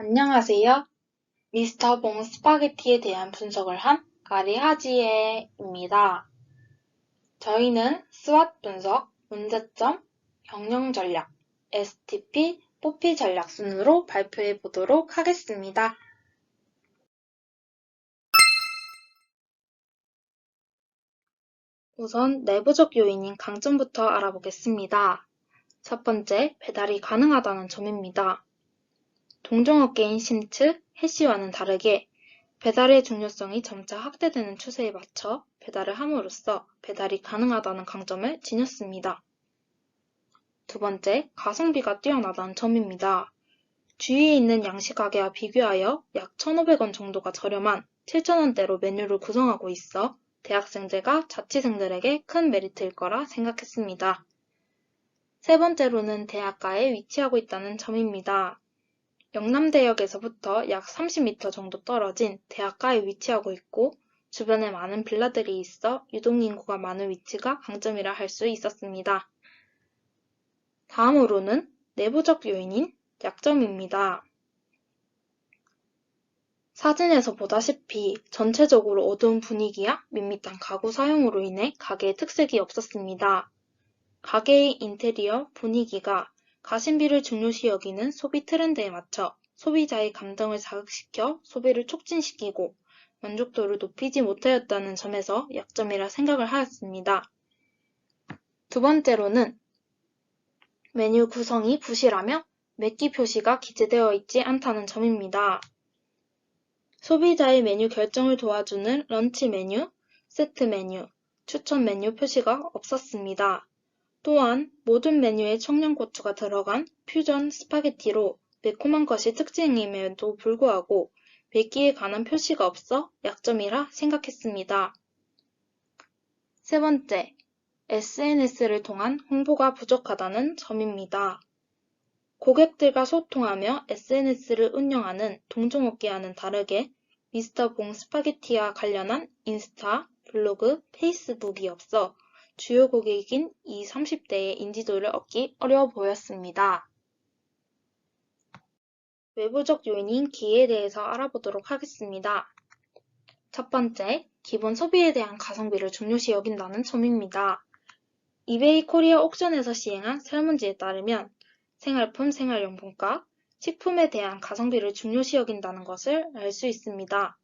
안녕하세요. 미스터 봉 스파게티에 대한 분석을 한 가리 하지에입니다. 저희는 스왓 분석, 문제점, 경영 전략, STP, 뽀피 전략 순으로 발표해 보도록 하겠습니다. 우선 내부적 요인인 강점부터 알아보겠습니다. 첫 번째, 배달이 가능하다는 점입니다. 동종업계인 심츠, 해시와는 다르게 배달의 중요성이 점차 확대되는 추세에 맞춰 배달을 함으로써 배달이 가능하다는 강점을 지녔습니다. 두 번째, 가성비가 뛰어나다는 점입니다. 주위에 있는 양식가게와 비교하여 약 1,500원 정도가 저렴한 7,000원대로 메뉴를 구성하고 있어 대학생들과 자취생들에게 큰 메리트일 거라 생각했습니다. 세 번째로는 대학가에 위치하고 있다는 점입니다. 영남대역에서부터 약 30m 정도 떨어진 대학가에 위치하고 있고 주변에 많은 빌라들이 있어 유동인구가 많은 위치가 강점이라 할 수 있었습니다. 다음으로는 내부적 요인인 약점입니다. 사진에서 보다시피 전체적으로 어두운 분위기야 밋밋한 가구 사용으로 인해 가게의 특색이 없었습니다. 가게의 인테리어 분위기가 가심비를 중요시 여기는 소비 트렌드에 맞춰 소비자의 감정을 자극시켜 소비를 촉진시키고 만족도를 높이지 못하였다는 점에서 약점이라 생각을 하였습니다. 두 번째로는 메뉴 구성이 부실하며 매끼 표시가 기재되어 있지 않다는 점입니다. 소비자의 메뉴 결정을 도와주는 런치 메뉴, 세트 메뉴, 추천 메뉴 표시가 없었습니다. 또한 모든 메뉴에 청양고추가 들어간 퓨전 스파게티로 매콤한 것이 특징임에도 불구하고 매기에 관한 표시가 없어 약점이라 생각했습니다. 세 번째, SNS를 통한 홍보가 부족하다는 점입니다. 고객들과 소통하며 SNS를 운영하는 동종업계와는 다르게 미스터 봉 스파게티와 관련한 인스타, 블로그, 페이스북이 없어 주요 고객인 이 30대의 인지도를 얻기 어려워 보였습니다. 외부적 요인인 기회에 대해서 알아보도록 하겠습니다. 첫 번째, 기본 소비에 대한 가성비를 중요시 여긴다는 점입니다. 이베이 코리아 옥션에서 시행한 설문지에 따르면 생활품, 생활용품가, 식품에 대한 가성비를 중요시 여긴다는 것을 알 수 있습니다.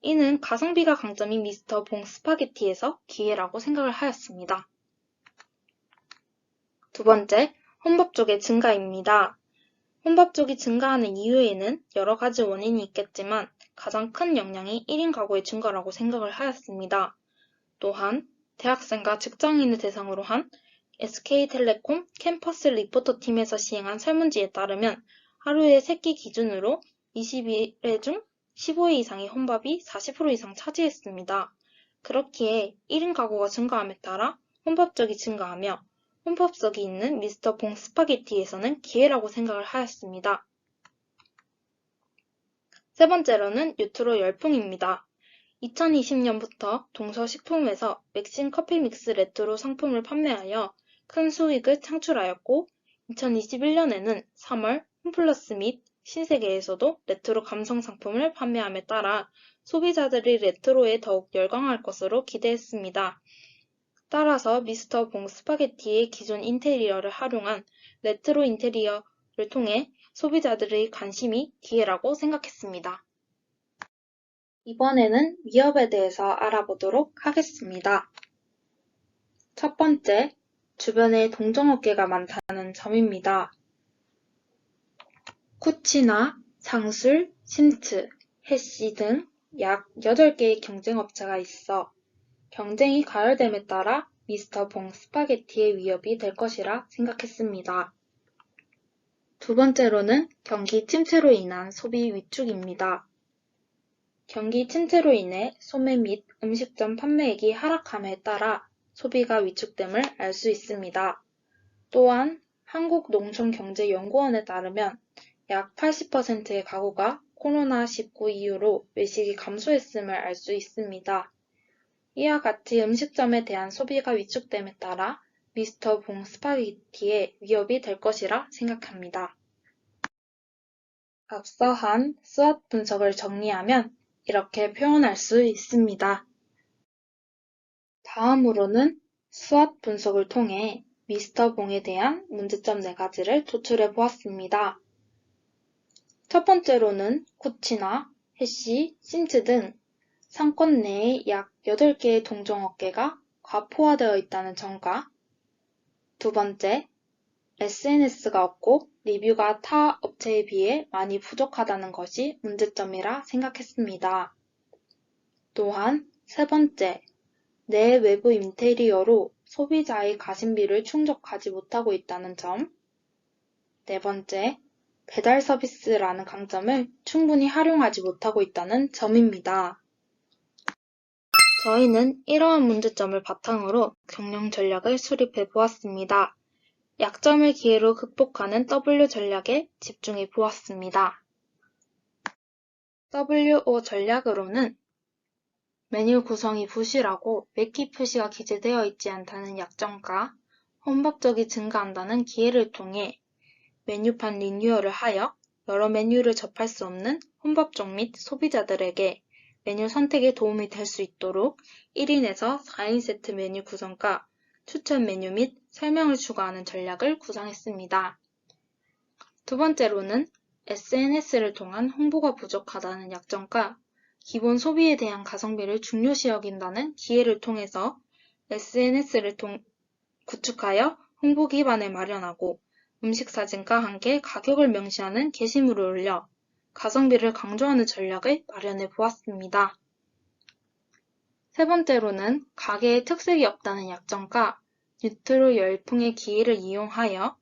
이는 가성비가 강점인 미스터 봉 스파게티에서 기회라고 생각을 하였습니다. 두 번째, 혼밥 쪽의 증가입니다. 혼밥 쪽이 증가하는 이유에는 여러 가지 원인이 있겠지만 가장 큰 영향이 1인 가구의 증가라고 생각을 하였습니다. 또한 대학생과 직장인을 대상으로 한 SK텔레콤 캠퍼스 리포터 팀에서 시행한 설문지에 따르면 하루에 3끼 기준으로 20일 중 15회 이상의 혼밥이 40% 이상 차지했습니다. 그렇기에 1인 가구가 증가함에 따라 혼밥적이 증가하며 혼밥석이 있는 미스터 봉 스파게티에서는 기회라고 생각을 하였습니다. 세 번째로는 유트로 열풍입니다. 2020년부터 동서식품에서 맥신 커피 믹스 레트로 상품을 판매하여 큰 수익을 창출하였고 2021년에는 3월 홈플러스 및 신세계에서도 레트로 감성 상품을 판매함에 따라 소비자들이 레트로에 더욱 열광할 것으로 기대했습니다. 따라서 미스터 봉 스파게티의 기존 인테리어를 활용한 레트로 인테리어를 통해 소비자들의 관심이 기회라고 생각했습니다. 이번에는 위협에 대해서 알아보도록 하겠습니다. 첫 번째, 주변에 동종업계가 많다는 점입니다. 쿠치나 상술, 신츠, 해시 등약 8개의 경쟁업체가 있어 경쟁이 가열됨에 따라 미스터 봉 스파게티의 위협이 될 것이라 생각했습니다. 두 번째로는 경기 침체로 인한 소비 위축입니다. 경기 침체로 인해 소매 및 음식점 판매액이 하락함에 따라 소비가 위축됨을 알 수 있습니다. 또한 한국농촌경제연구원에 따르면 약 80%의 가구가 코로나 19 이후로 외식이 감소했음을 알 수 있습니다. 이와 같이 음식점에 대한 소비가 위축됨에 따라 미스터 봉 스파게티의 위협이 될 것이라 생각합니다. 앞서 한 SWOT 분석을 정리하면 이렇게 표현할 수 있습니다. 다음으로는 SWOT 분석을 통해 미스터 봉에 대한 문제점 4가지를 도출해 보았습니다. 첫 번째로는 코치나 해시, 심츠 등 상권 내에 약 8개의 동종업계가 과포화되어 있다는 점과 두 번째, SNS가 없고 리뷰가 타 업체에 비해 많이 부족하다는 것이 문제점이라 생각했습니다. 또한 세 번째, 내 외부 인테리어로 소비자의 가심비를 충족하지 못하고 있다는 점. 네 번째, 배달 서비스라는 강점을 충분히 활용하지 못하고 있다는 점입니다. 저희는 이러한 문제점을 바탕으로 경영 전략을 수립해 보았습니다. 약점을 기회로 극복하는 W 전략에 집중해 보았습니다. WO 전략으로는 메뉴 구성이 부실하고 매키 표시가 기재되어 있지 않다는 약점과 혼밥적이 증가한다는 기회를 통해 메뉴판 리뉴얼을 하여 여러 메뉴를 접할 수 없는 혼밥족 및 소비자들에게 메뉴 선택에 도움이 될 수 있도록 1인에서 4인 세트 메뉴 구성과 추천 메뉴 및 설명을 추가하는 전략을 구상했습니다. 두 번째로는 SNS를 통한 홍보가 부족하다는 약점과 기본 소비에 대한 가성비를 중요시 여긴다는 기회를 통해서 SNS를 통, 구축하여 홍보 기반을 마련하고 음식 사진과 함께 가격을 명시하는 게시물을 올려 가성비를 강조하는 전략을 마련해 보았습니다. 세 번째로는 가게의 특색이 없다는 약점과 뉴트로 열풍의 기회를 이용하여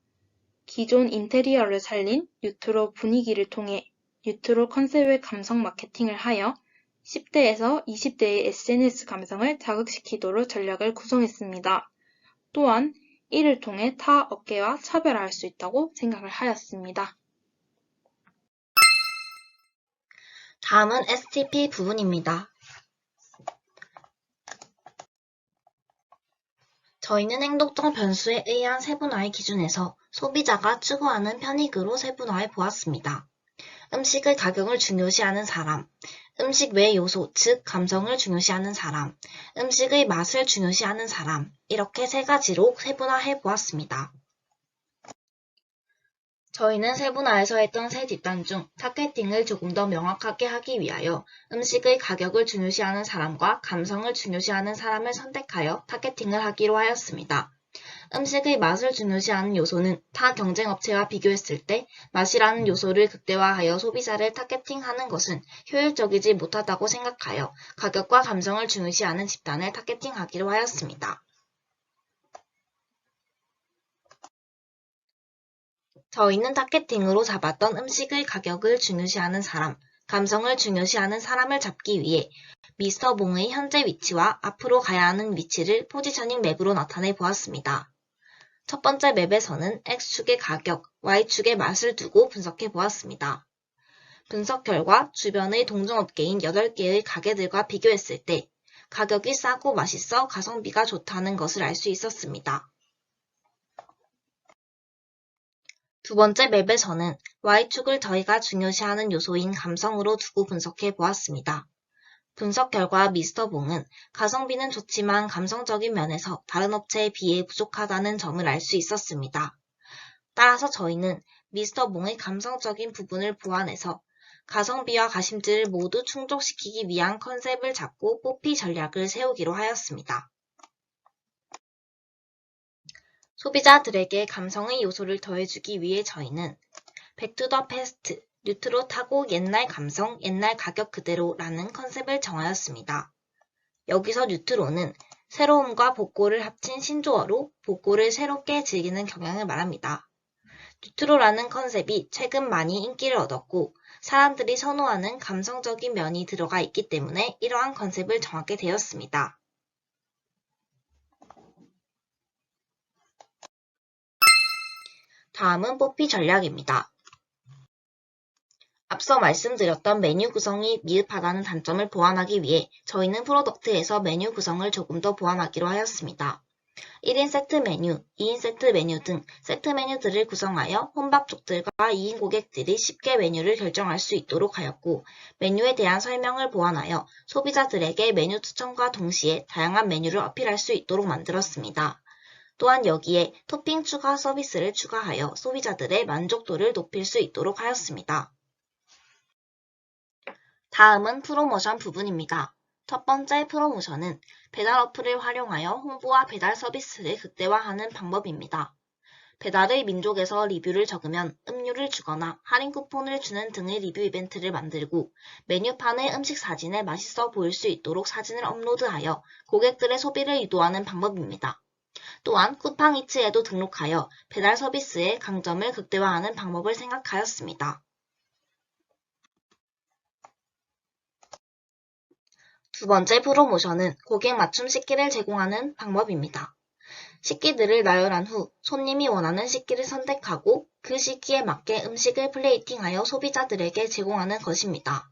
기존 인테리어를 살린 뉴트로 분위기를 통해 뉴트로 컨셉의 감성 마케팅을 하여 10대에서 20대의 SNS 감성을 자극시키도록 전략을 구성했습니다. 또한 이를 통해 타 업계와 차별화할 수 있다고 생각을 하였습니다. 다음은 STP 부분입니다. 저희는 행동적 변수에 의한 세분화의 기준에서 소비자가 추구하는 편익으로 세분화해 보았습니다. 음식의 가격을 중요시하는 사람, 음식 외 요소, 즉 감성을 중요시하는 사람, 음식의 맛을 중요시하는 사람, 이렇게 세 가지로 세분화해 보았습니다. 저희는 세분화에서 했던 세 집단 중 타겟팅을 조금 더 명확하게 하기 위하여 음식의 가격을 중요시하는 사람과 감성을 중요시하는 사람을 선택하여 타겟팅을 하기로 하였습니다. 음식의 맛을 중요시하는 요소는 타 경쟁업체와 비교했을 때 맛이라는 요소를 극대화하여 소비자를 타겟팅하는 것은 효율적이지 못하다고 생각하여 가격과 감성을 중요시하는 집단을 타겟팅하기로 하였습니다. 저희는 타겟팅으로 잡았던 음식의 가격을 중요시하는 사람, 감성을 중요시하는 사람을 잡기 위해 미스터 봉의 현재 위치와 앞으로 가야 하는 위치를 포지셔닝 맵으로 나타내 보았습니다. 첫 번째 맵에서는 X축의 가격, Y축의 맛을 두고 분석해 보았습니다. 분석 결과 주변의 동종업계인 8개의 가게들과 비교했을 때 가격이 싸고 맛있어 가성비가 좋다는 것을 알 수 있었습니다. 두 번째 맵에서는 Y축을 저희가 중요시하는 요소인 감성으로 두고 분석해 보았습니다. 분석 결과 미스터 봉은 가성비는 좋지만 감성적인 면에서 다른 업체에 비해 부족하다는 점을 알 수 있었습니다. 따라서 저희는 미스터 봉의 감성적인 부분을 보완해서 가성비와 가심질을 모두 충족시키기 위한 컨셉을 잡고 뽀피 전략을 세우기로 하였습니다. 소비자들에게 감성의 요소를 더해주기 위해 저희는 백투더 패스트, 뉴트로 타고 옛날 감성, 옛날 가격 그대로라는 컨셉을 정하였습니다. 여기서 뉴트로는 새로움과 복고를 합친 신조어로 복고를 새롭게 즐기는 경향을 말합니다. 뉴트로라는 컨셉이 최근 많이 인기를 얻었고 사람들이 선호하는 감성적인 면이 들어가 있기 때문에 이러한 컨셉을 정하게 되었습니다. 다음은 뽀삐 전략입니다. 앞서 말씀드렸던 메뉴 구성이 미흡하다는 단점을 보완하기 위해 저희는 프로덕트에서 메뉴 구성을 조금 더 보완하기로 하였습니다. 1인 세트 메뉴, 2인 세트 메뉴 등 세트 메뉴들을 구성하여 혼밥족들과 2인 고객들이 쉽게 메뉴를 결정할 수 있도록 하였고 메뉴에 대한 설명을 보완하여 소비자들에게 메뉴 추천과 동시에 다양한 메뉴를 어필할 수 있도록 만들었습니다. 또한 여기에 토핑 추가 서비스를 추가하여 소비자들의 만족도를 높일 수 있도록 하였습니다. 다음은 프로모션 부분입니다. 첫 번째 프로모션은 배달 어플을 활용하여 홍보와 배달 서비스를 극대화하는 방법입니다. 배달의 민족에서 리뷰를 적으면 음료를 주거나 할인 쿠폰을 주는 등의 리뷰 이벤트를 만들고 메뉴판의 음식 사진에 맛있어 보일 수 있도록 사진을 업로드하여 고객들의 소비를 유도하는 방법입니다. 또한 쿠팡이츠에도 등록하여 배달 서비스의 강점을 극대화하는 방법을 생각하였습니다. 두 번째 프로모션은 고객 맞춤 식기를 제공하는 방법입니다. 식기들을 나열한 후 손님이 원하는 식기를 선택하고 그 식기에 맞게 음식을 플레이팅하여 소비자들에게 제공하는 것입니다.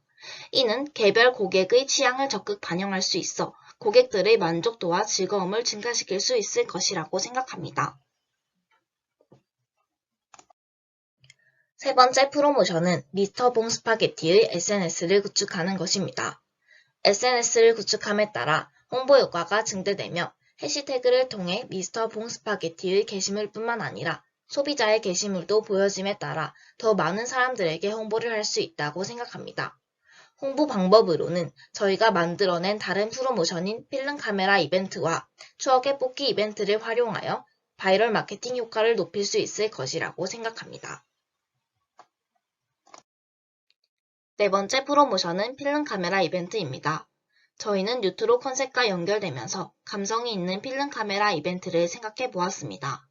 이는 개별 고객의 취향을 적극 반영할 수 있어 고객들의 만족도와 즐거움을 증가시킬 수 있을 것이라고 생각합니다. 세 번째 프로모션은 미스터 봉 스파게티의 SNS를 구축하는 것입니다. SNS를 구축함에 따라 홍보 효과가 증대되며 해시태그를 통해 미스터 봉 스파게티의 게시물 뿐만 아니라 소비자의 게시물도 보여짐에 따라 더 많은 사람들에게 홍보를 할 수 있다고 생각합니다. 홍보 방법으로는 저희가 만들어낸 다른 프로모션인 필름 카메라 이벤트와 추억의 뽑기 이벤트를 활용하여 바이럴 마케팅 효과를 높일 수 있을 것이라고 생각합니다. 네 번째 프로모션은 필름 카메라 이벤트입니다. 저희는 뉴트로 컨셉과 연결되면서 감성이 있는 필름 카메라 이벤트를 생각해 보았습니다.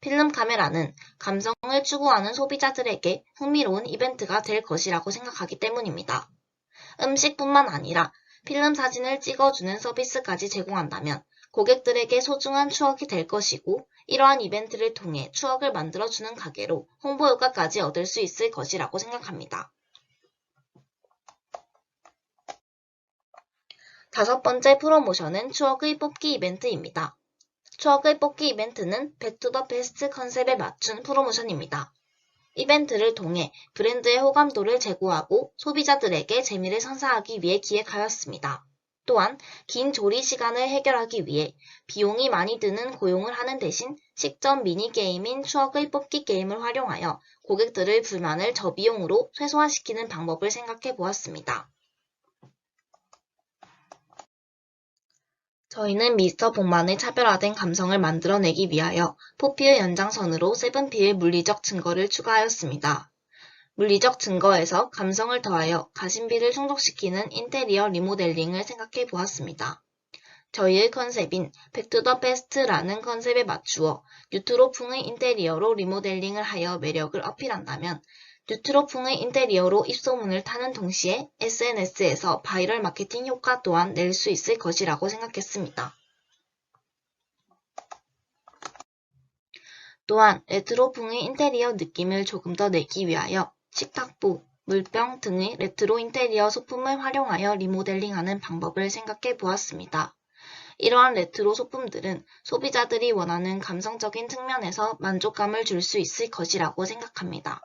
필름 카메라는 감성을 추구하는 소비자들에게 흥미로운 이벤트가 될 것이라고 생각하기 때문입니다. 음식뿐만 아니라 필름 사진을 찍어주는 서비스까지 제공한다면 고객들에게 소중한 추억이 될 것이고 이러한 이벤트를 통해 추억을 만들어주는 가게로 홍보 효과까지 얻을 수 있을 것이라고 생각합니다. 다섯 번째 프로모션은 추억의 뽑기 이벤트입니다. 추억의 뽑기 이벤트는 배투더 베스트 컨셉에 맞춘 프로모션입니다. 이벤트를 통해 브랜드의 호감도를 제고하고 소비자들에게 재미를 선사하기 위해 기획하였습니다. 또한 긴 조리 시간을 해결하기 위해 비용이 많이 드는 고용을 하는 대신 식전 미니게임인 추억의 뽑기 게임을 활용하여 고객들의 불만을 저비용으로 최소화시키는 방법을 생각해 보았습니다. 저희는 미스터 복만의 차별화된 감성을 만들어내기 위하여 포피의 연장선으로 세븐피의 물리적 증거를 추가하였습니다. 물리적 증거에서 감성을 더하여 가심비를 충족시키는 인테리어 리모델링을 생각해 보았습니다. 저희의 컨셉인 백투더 베스트라는 컨셉에 맞추어 뉴트로풍의 인테리어로 리모델링을 하여 매력을 어필한다면 뉴트로풍의 인테리어로 입소문을 타는 동시에 SNS에서 바이럴 마케팅 효과 또한 낼 수 있을 것이라고 생각했습니다. 또한 레트로풍의 인테리어 느낌을 조금 더 내기 위하여 식탁보, 물병 등의 레트로 인테리어 소품을 활용하여 리모델링하는 방법을 생각해 보았습니다. 이러한 레트로 소품들은 소비자들이 원하는 감성적인 측면에서 만족감을 줄 수 있을 것이라고 생각합니다.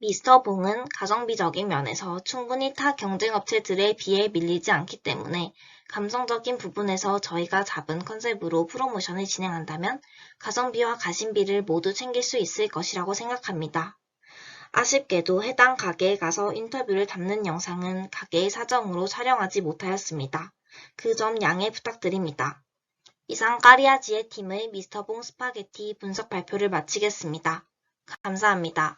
미스터 봉은 가성비적인 면에서 충분히 타 경쟁업체들에 비해 밀리지 않기 때문에 감성적인 부분에서 저희가 잡은 컨셉으로 프로모션을 진행한다면 가성비와 가심비를 모두 챙길 수 있을 것이라고 생각합니다. 아쉽게도 해당 가게에 가서 인터뷰를 담는 영상은 가게의 사정으로 촬영하지 못하였습니다. 그 점 양해 부탁드립니다. 이상 까리아지의 팀의 미스터 봉 스파게티 분석 발표를 마치겠습니다. 감사합니다.